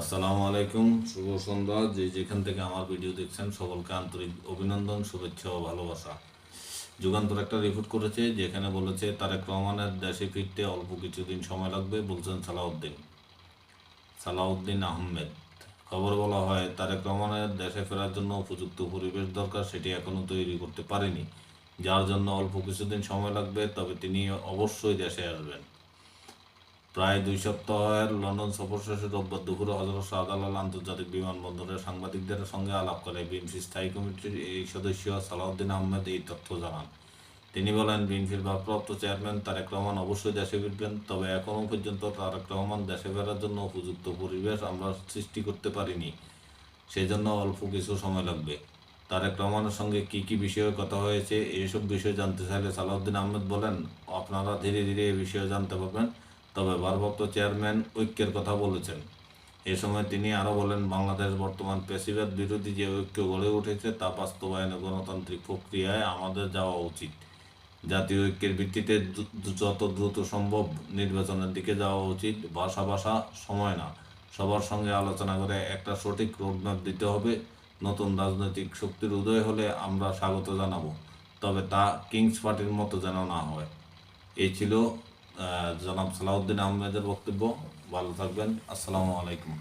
আসসালামু আলাইকুম, শুভ সন্ধ্যা। যে যেখান থেকে আমার ভিডিও দেখছেন, সকলকে আন্তরিক অভিনন্দন, শুভেচ্ছা ও ভালোবাসা। যুগান্তর একটা রিপোর্ট করেছে, যেখানে বলেছে, তারেক রহমানের দেশে ফিরতে অল্প কিছুদিন সময় লাগবে, বলছেন সালাউদ্দিন। সালাউদ্দিন আহমেদ। খবর বলা হয়, তারেক রহমানের দেশে ফেরার জন্য উপযুক্ত পরিবেশ দরকার, সেটি এখনও তৈরি করতে পারেনি। যার জন্য অল্প কিছুদিন সময় লাগবে, তবে তিনি অবশ্যই দেশে আসবেন। প্রায় দুই সপ্তাহের লন্ডন সফর শেষে রোববার দুপুরে হজরত শাহজালাল আন্তর্জাতিক বিমানবন্দরে সাংবাদিকদের সঙ্গে আলাপ করে বিএনপি স্থায়ী কমিটির এই সদস্য সালাউদ্দিন আহমেদ এই তথ্য জানান। তিনি বলেন বিএনপির ভারপ্রাপ্ত চেয়ারম্যান তারেক রহমান অবশ্যই দেশে ফিরবেন, তবে এখনও পর্যন্ত তারেক রহমান দেশে ফেরার জন্য উপযুক্ত পরিবেশ আমরা সৃষ্টি করতে পারিনি। সেজন্য অল্প কিছু সময় লাগবে। তারেক রহমানের সঙ্গে কি কি বিষয়ে কথা হয়েছে এইসব বিষয় জানতে চাইলে সালাউদ্দিন আহমেদ বলেন, আপনারা ধীরে ধীরে এই বিষয়ে জানতে পারবেন। তবে ভারপ্রাপ্ত চেয়ারম্যান ঐক্যের কথা বলেছেন। এ সময় তিনি আরও বলেন, বাংলাদেশ বর্তমান পেশিবাদ বিরোধী যে ঐক্য গড়ে উঠেছে তা বাস্তবায়নে গণতান্ত্রিক প্রক্রিয়ায় আমাদের যাওয়া উচিত। জাতীয় ঐক্যের ভিত্তিতে যত দ্রুত সম্ভব নির্বাচনের দিকে যাওয়া উচিত, ভাষা ভাষা, সময় না। সবার সঙ্গে আলোচনা করে একটা সঠিক রোডম্যাপ দিতে হবে। নতুন রাজনৈতিক শক্তির উদয় হলে আমরা স্বাগত জানাব, তবে তা কিংস পার্টির মতো যেন না হয়। এই ছিল জনাব সালাউদ্দিন আহমেদের বক্তব্য। ভালো থাকবেন। আসসালামু আলাইকুম।